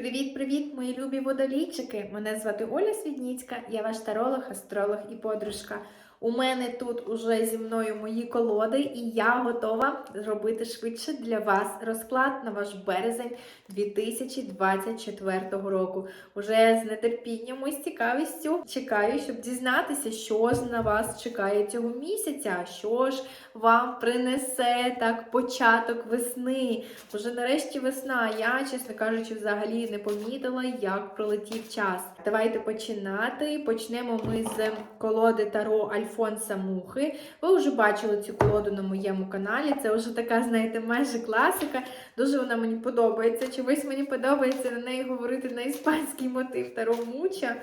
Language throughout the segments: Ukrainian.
Привіт-привіт, мої любі водолійчики! Мене звати Оля Свідніцька, я ваш таролог, астролог і подружка. У мене тут уже зі мною мої колоди, і я готова зробити швидше для вас розклад на ваш березень 2024 року. Уже з нетерпінням і з цікавістю чекаю, щоб дізнатися, що ж на вас чекає цього місяця, що ж вам принесе так початок весни. Уже нарешті весна. Я, чесно кажучи, взагалі не помітила, як пролетів час. Давайте починати. Почнемо ми з колоди Таро Альфонса Мухи. Ви вже бачили цю колоду на моєму каналі. Це вже така, знаєте, майже класика. Дуже вона мені подобається. Чогось мені подобається на неї говорити на іспанський мотив Таро Муча.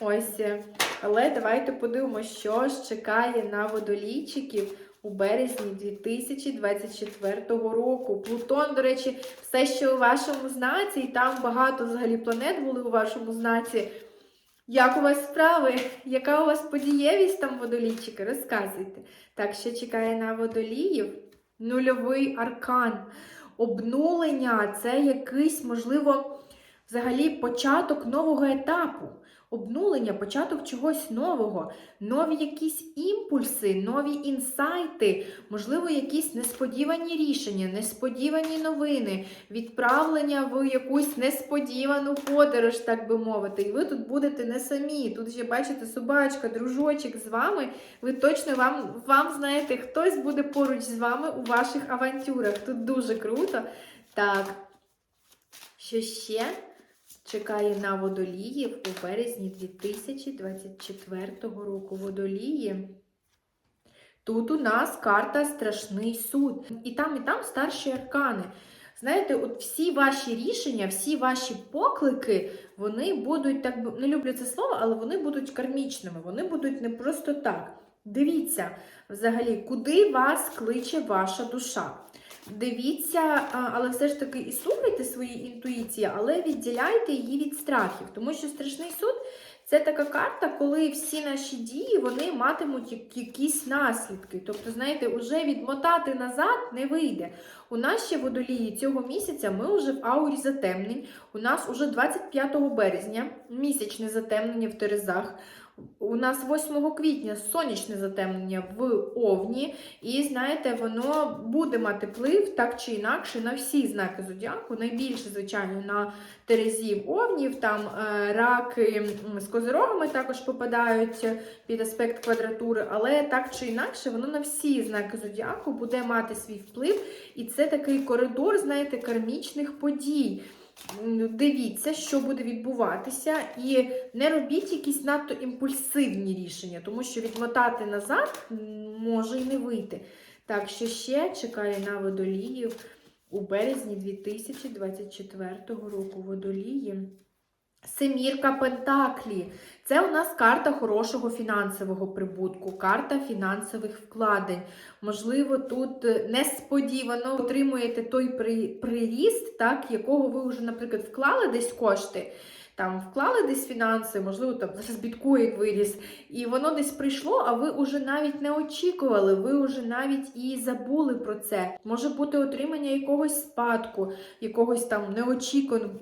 Ось. Але давайте подивимося, що ж чекає на водолійчиків у березні 2024 року. Плутон, до речі, все ще у вашому знаці, і там багато взагалі планет були у вашому знаці. Як у вас справи? Яка у вас подієвість там водолійчики? Розказуйте. Так, що чекає на водоліїв? Нульовий аркан. Обнулення це якийсь, можливо, взагалі початок нового етапу. Обнулення, початок чогось нового, нові якісь імпульси, нові інсайти, можливо, якісь несподівані рішення, несподівані новини, відправлення в якусь несподівану подорож, так би мовити. І ви тут будете не самі. Тут ще бачите собачка, дружочок з вами. Ви точно вам, вам знаєте, хтось буде поруч з вами у ваших авантюрах. Тут дуже круто. Так, що ще? Чекає на водоліїв у березні 2024 року. Водолії. Тут у нас карта Страшний суд. І там, і там старші аркани. Знаєте, от всі ваші рішення, всі ваші поклики, вони будуть, так би, не люблю це слово, але вони будуть кармічними, вони будуть не просто так. Дивіться, взагалі, куди вас кличе ваша душа. Дивіться, але все ж таки і слухайте свої інтуїції, але відділяйте її від страхів. Тому що страшний суд це така карта, коли всі наші дії вони матимуть якісь наслідки. Тобто, знаєте, уже відмотати назад не вийде. У нас ще водолії цього місяця ми вже в аурі затемнень. У нас уже 25 березня місячне затемнення в Терезах. У нас 8 квітня сонячне затемнення в Овні, і знаєте, воно буде мати вплив так чи інакше на всі знаки зодіаку. Найбільше, звичайно, на Терезів Овнів, там е, раки з козирогами також попадають під аспект квадратури, але так чи інакше, воно на всі знаки зодіаку буде мати свій вплив. І це такий коридор, знаєте, кармічних подій. Дивіться, що буде відбуватися, і не робіть якісь надто імпульсивні рішення, тому що відмотати назад може і не вийти. Так, що ще чекає на водоліїв у березні 2024 року водолії. Семірка Пентаклі. Це у нас карта хорошого фінансового прибутку, карта фінансових вкладень. Можливо, тут несподівано отримуєте той приріст, так, якого ви вже, наприклад, вклали десь кошти. Там вклали десь фінанси, можливо, там зараз біткоін виріс, і воно десь прийшло, а ви вже навіть не очікували, ви вже навіть і забули про це. Може бути отримання якогось спадку, якогось там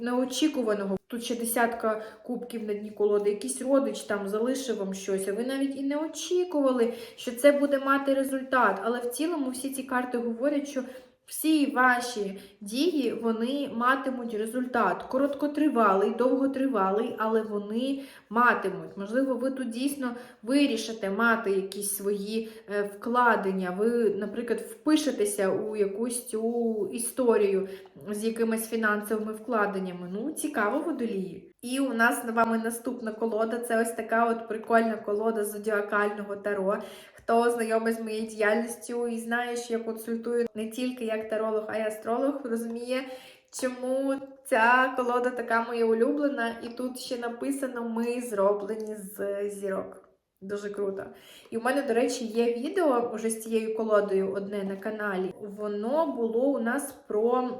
неочікуваного. Тут ще десятка кубків на дні колоди, якийсь родич там залишив вам щось, а ви навіть і не очікували, що це буде мати результат. Але в цілому всі ці карти говорять, що всі ваші дії вони матимуть результат. Короткотривалий, довготривалий, але вони матимуть. Можливо, ви тут дійсно вирішите мати якісь свої е, вкладення. Ви, наприклад, впишетеся у якусь цю історію з якимись фінансовими вкладеннями. Ну, цікаво водолії. І у нас з вами наступна колода це ось така от прикольна колода зодіакального таро. Хто знайомий з моєю діяльністю і знає, що я консультую не тільки як таролог, а й астролог, розуміє, чому ця колода така моя улюблена. І тут ще написано: ми зроблені з зірок. Дуже круто. І в мене, до речі, є відео уже з цією колодою одне на каналі. Воно було у нас про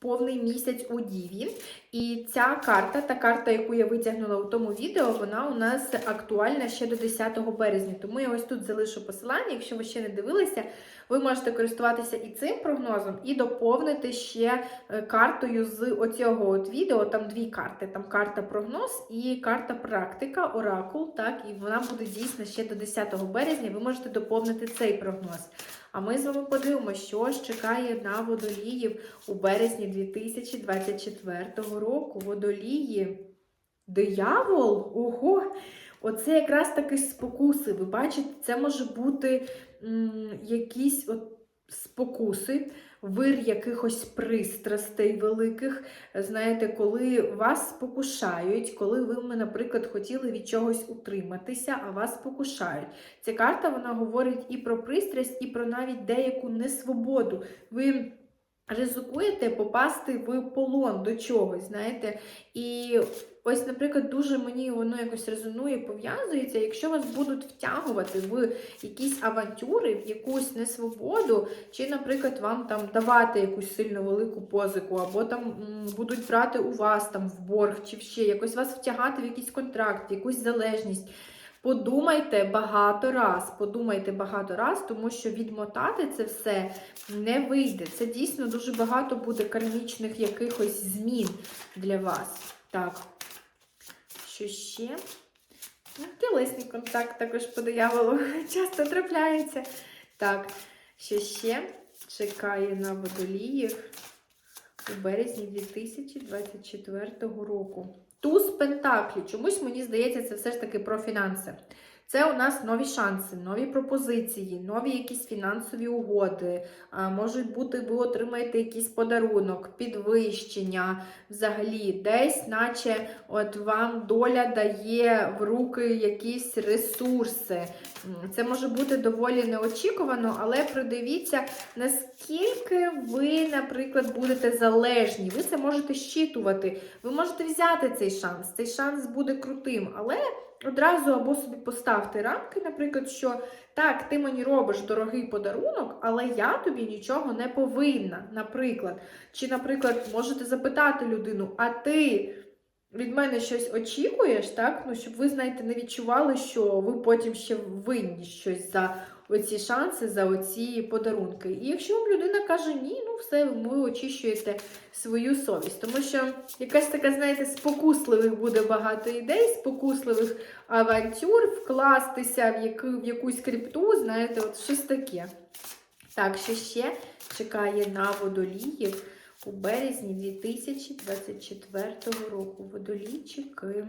повний місяць у Діві. І ця карта, та карта, яку я витягнула у тому відео, вона у нас актуальна ще до 10 березня. Тому я ось тут залишу посилання. Якщо ви ще не дивилися, ви можете користуватися і цим прогнозом, і доповнити ще е, картою з оцього от відео. Там дві карти: там карта прогноз і карта практика, оракул. Так, і вона буде дійсна ще до 10 березня. Ви можете доповнити цей прогноз. А ми з вами подивимося, що ж чекає на водоліїв у березні 2024 року. Водолії. Диявол? Ого! Оце якраз таки спокуси. Ви бачите, це може бути м, якісь от спокуси, вир якихось пристрастей великих. Знаєте, коли вас спокушають, коли ви, наприклад, хотіли від чогось утриматися, а вас спокушають. Ця карта вона говорить і про пристрасть, і про навіть деяку несвободу. Ви ризикуєте попасти в полон до чогось, знаєте. І ось, наприклад, дуже мені воно якось резонує, пов'язується, якщо вас будуть втягувати в якісь авантюри, в якусь несвободу, чи, наприклад, вам там давати якусь сильно велику позику, або там будуть брати у вас там в борг, чи ще якось вас втягати в якийсь контракт, в якусь залежність. Подумайте багато раз, подумайте багато раз, тому що відмотати це все не вийде. Це дійсно дуже багато буде кармічних якихось змін для вас. Так, що ще? Ну, Тілесний контакт також по дияволу часто трапляється. Так, що ще чекає на водоліїв у березні 2024 року. Туз Пентаклі. Чомусь мені здається, це все ж таки про фінанси. Це у нас нові шанси, нові пропозиції, нові якісь фінансові угоди. Можуть бути, ви отримаєте якийсь подарунок, підвищення. Взагалі, десь, наче от вам доля дає в руки якісь ресурси. Це може бути доволі неочікувано, але придивіться, наскільки ви, наприклад, будете залежні. Ви це можете щитувати. Ви можете взяти цей шанс. Цей шанс буде крутим, але одразу або собі поставте рамки, наприклад, що так, ти мені робиш дорогий подарунок, але я тобі нічого не повинна. Наприклад, чи, наприклад, можете запитати людину, а ти. Від мене щось очікуєш, так? Ну, щоб ви, знаєте, не відчували, що ви потім ще винні щось за оці шанси, за оці подарунки. І якщо вам людина каже ні, ну все, ви очищуєте свою совість. Тому що якась така, знаєте, спокусливих буде багато ідей, спокусливих авантюр, вкластися в, яку, в якусь крипту, знаєте, от щось таке. Так, що ще чекає на водоліїв у березні 2024 року. Водолійчики.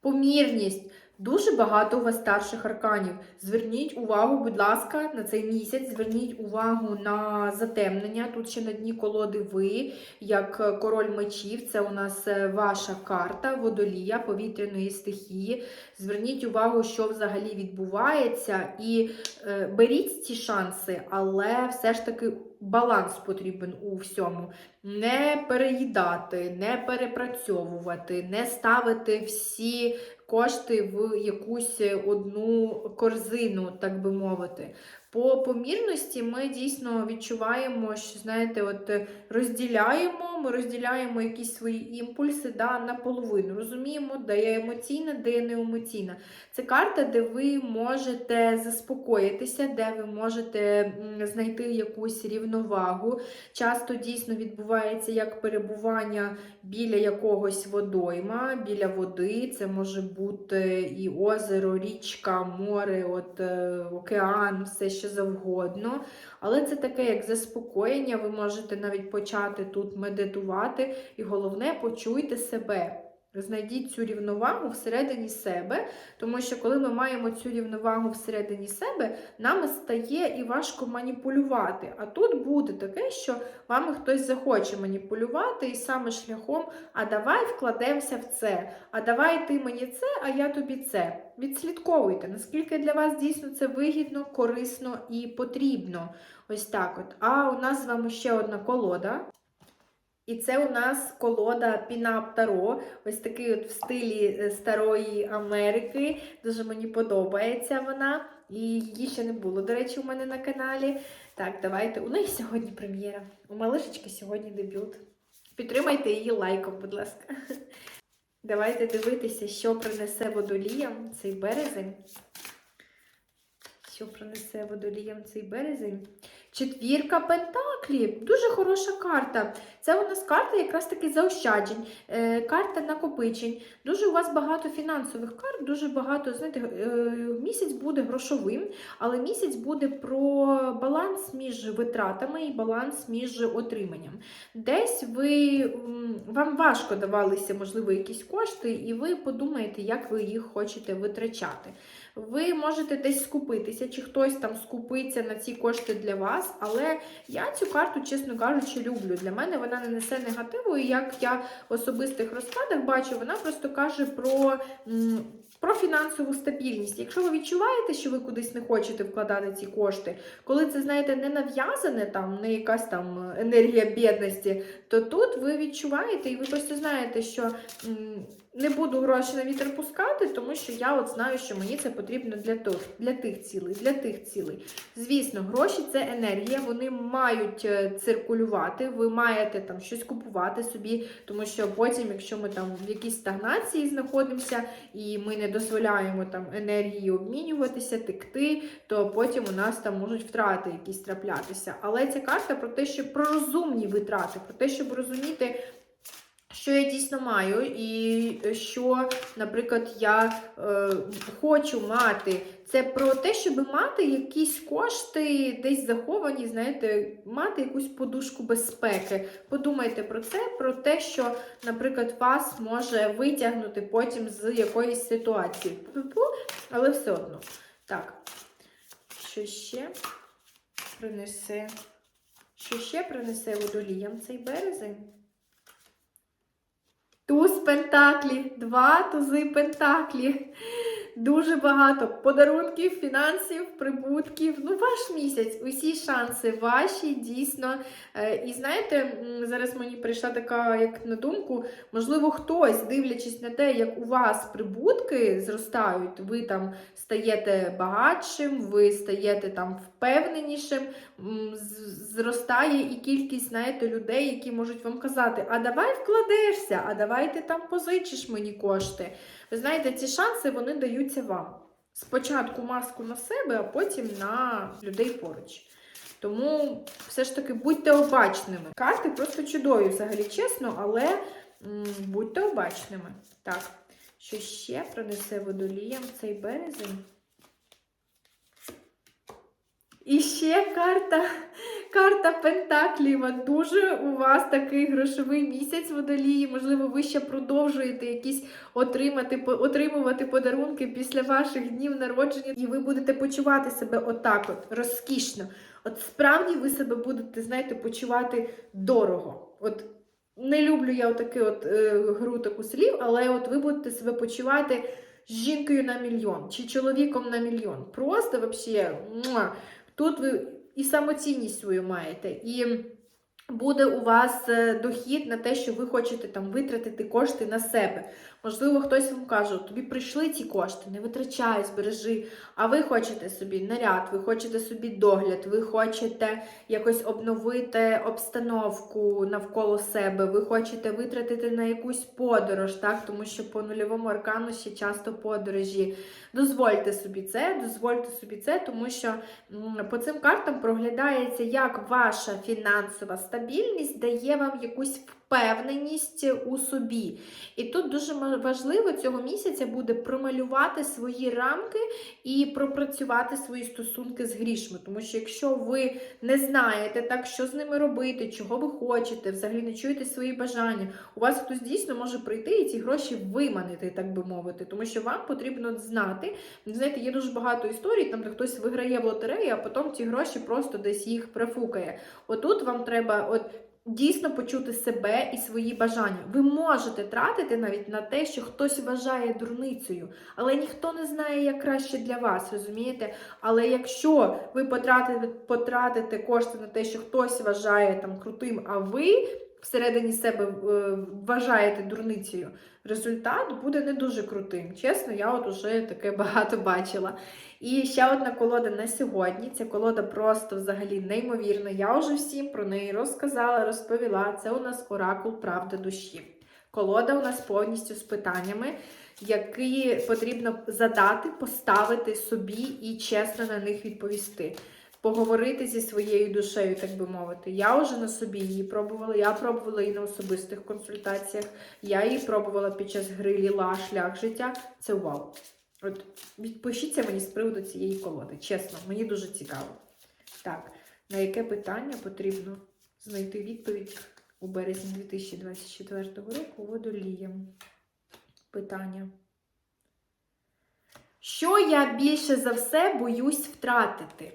Помірність. Дуже багато у вас старших арканів. Зверніть увагу, будь ласка, на цей місяць. Зверніть увагу на затемнення. Тут ще на дні колоди ви, як король мечів. Це у нас е, ваша карта, водолія повітряної стихії. Зверніть увагу, що взагалі відбувається, і е, беріть ці шанси, але все ж таки баланс потрібен у всьому. Не переїдати, не перепрацьовувати, не ставити всі кошти в якусь одну корзину, так би мовити. По помірності ми дійсно відчуваємо, що знаєте, от розділяємо, ми розділяємо якісь свої імпульси да, наполовину. Розуміємо, де є емоційна, де є не емоційна. Це карта, де ви можете заспокоїтися, де ви можете знайти якусь рівновагу. Часто дійсно відбувається як перебування біля якогось водойма, біля води. Це може бути і озеро, річка, море, от, е, океан, все що завгодно. Але це таке як заспокоєння. Ви можете навіть почати тут медитувати. І головне, почуйте себе. Знайдіть цю рівновагу всередині себе, тому що коли ми маємо цю рівновагу всередині себе, нам стає і важко маніпулювати. А тут буде таке, що вами хтось захоче маніпулювати, і саме шляхом, а давай вкладемося в це, а давай ти мені це, а я тобі це. Відслідковуйте, наскільки для вас дійсно це вигідно, корисно і потрібно. Ось так от. А у нас з вами ще одна колода. І це у нас колода Пінап Таро, ось такий от в стилі е, старої Америки. Дуже мені подобається вона. І її ще не було, до речі, у мене на каналі. Так, давайте. У неї сьогодні прем'єра. У малишечки сьогодні дебют. Підтримайте її лайком, будь ласка. Давайте дивитися, що принесе водоліям цей березень. Що принесе водоліям цей березень? Четвірка пентаклів. Дуже хороша карта. Це у нас карта якраз таки заощаджень, е, карта накопичень. Дуже у вас багато фінансових карт, дуже багато, знаєте, е, місяць буде грошовим, але місяць буде про баланс між витратами і баланс між отриманням. Десь ви вам важко давалися, можливо, якісь кошти, і ви подумаєте, як ви їх хочете витрачати. Ви можете десь скупитися, чи хтось там скупиться на ці кошти для вас, але я цю карту, чесно кажучи, люблю. Для мене вона не несе негативу, і як я в особистих розкладах бачу, вона просто каже про. Про фінансову стабільність. Якщо ви відчуваєте, що ви кудись не хочете вкладати ці кошти, коли це, знаєте, не нав'язане, там, не якась там енергія бідності, то тут ви відчуваєте і ви просто знаєте, що не буду гроші на вітер пускати, тому що я от знаю, що мені це потрібно для тих, для тих цілей, для тих цілей. Звісно, гроші це енергія, вони мають е, циркулювати, ви маєте там щось купувати собі, тому що потім, якщо ми там в якійсь стагнації знаходимося і ми не дозволяємо там енергії обмінюватися, текти, то потім у нас там можуть втрати якісь траплятися. Але ця карта про те, що про розумні витрати, про те, щоб розуміти. Що я дійсно маю, і що, наприклад, я е, хочу мати. Це про те, щоб мати якісь кошти десь заховані, знаєте, мати якусь подушку безпеки. Подумайте про це, про те, що, наприклад, вас може витягнути потім з якоїсь ситуації. Але все одно. Так, що ще принесе? Що ще принесе водоліям цей березень? Туз пентаклі, два тузи пентаклі. Дуже багато подарунків, фінансів, прибутків. Ну, ваш місяць, усі шанси ваші, дійсно. Е, І знаєте, зараз мені прийшла така, як на думку, можливо, хтось, дивлячись на те, як у вас прибутки зростають, ви там стаєте багатшим, ви стаєте там впевненішим, зростає і кількість, знаєте, людей, які можуть вам казати, а давай вкладешся, а давай ти там позичиш мені кошти. Ви знаєте, ці шанси вони даються вам. Спочатку маску на себе, а потім на людей поруч. Тому все ж таки будьте обачними. Карти просто чудові, взагалі чесно, але м, будьте обачними. Так, що ще принесе водоліям цей березень? І ще карта, карта Пентакліва. Дуже у вас такий грошовий місяць водолії. Можливо, ви ще продовжуєте якісь отримати, отримувати подарунки після ваших днів народження, і ви будете почувати себе отак, от розкішно. От справді ви себе будете, знаєте, почувати дорого. От не люблю я отаку от е, гру таку слів, але от ви будете себе почувати жінкою на мільйон чи чоловіком на мільйон. Просто вообще. Тут ви і самоцінність свою маєте, і буде у вас е, дохід на те, що ви хочете там витратити кошти на себе. Можливо, хтось вам каже, тобі прийшли ці кошти, не витрачай, збережи. А ви хочете собі наряд, ви хочете собі догляд, ви хочете якось обновити обстановку навколо себе, ви хочете витратити на якусь подорож, так? тому що по нульовому аркану ще часто подорожі. Дозвольте собі це, дозвольте собі це, тому що по цим картам проглядається, як ваша фінансова стабільність дає вам якусь впевненість у собі. І тут дуже важливо цього місяця буде промалювати свої рамки і пропрацювати свої стосунки з грішми. Тому що якщо ви не знаєте так, що з ними робити, чого ви хочете, взагалі не чуєте свої бажання, у вас хтось дійсно може прийти і ці гроші виманити, так би мовити, тому що вам потрібно знати. Знаєте, є дуже багато історій, там де хтось виграє в лотерею, а потім ці гроші просто десь їх профукає. Отут вам треба от. Дійсно почути себе і свої бажання. Ви можете тратити навіть на те, що хтось вважає дурницею, але ніхто не знає, як краще для вас, розумієте? Але якщо ви потратите, потратите кошти на те, що хтось вважає там крутим, а ви всередині себе е, вважаєте дурницею, результат буде не дуже крутим. Чесно, я от уже таке багато бачила. І ще одна колода на сьогодні. Ця колода просто взагалі неймовірна. Я вже всім про неї розказала, розповіла. Це у нас оракул правди душі. Колода у нас повністю з питаннями, які потрібно задати, поставити собі і чесно на них відповісти. Поговорити зі своєю душею, так би мовити. Я вже на собі її пробувала. Я пробувала її на особистих консультаціях. Я її пробувала під час гри Ліла шлях життя. Це вау. От відпишіться мені з приводу цієї колоди. Чесно, мені дуже цікаво. Так, на яке питання потрібно знайти відповідь у березні 2024 року водолієм? Питання. Що я більше за все боюсь втратити?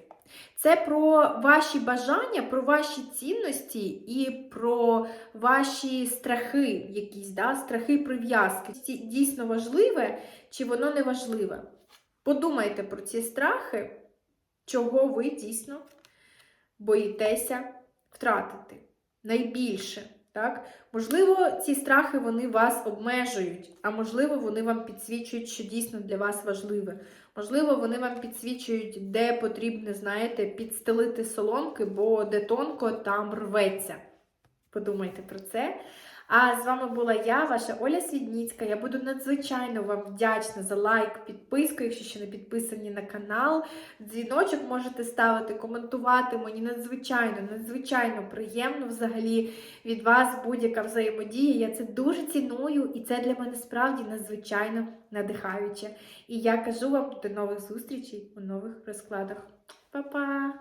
Це про ваші бажання, про ваші цінності і про ваші страхи, якісь да? страхи прив'язки. Дійсно важливе чи воно не важливе? Подумайте про ці страхи, чого ви дійсно боїтеся втратити найбільше. Так? Можливо, ці страхи вони вас обмежують, а можливо, вони вам підсвічують, що дійсно для вас важливе. Можливо, вони вам підсвічують, де потрібно, знаєте, підстелити соломки, бо де тонко, там рветься. Подумайте про це. А з вами була я, ваша Оля Свідніцька. Я буду надзвичайно вам вдячна за лайк, підписку, якщо ще не підписані на канал. Дзвіночок можете ставити, коментувати. Мені надзвичайно, надзвичайно приємно взагалі від вас будь-яка взаємодія. Я це дуже ціную, і це для мене справді надзвичайно надихаюче. І я кажу вам до нових зустрічей у нових розкладах. Па-па!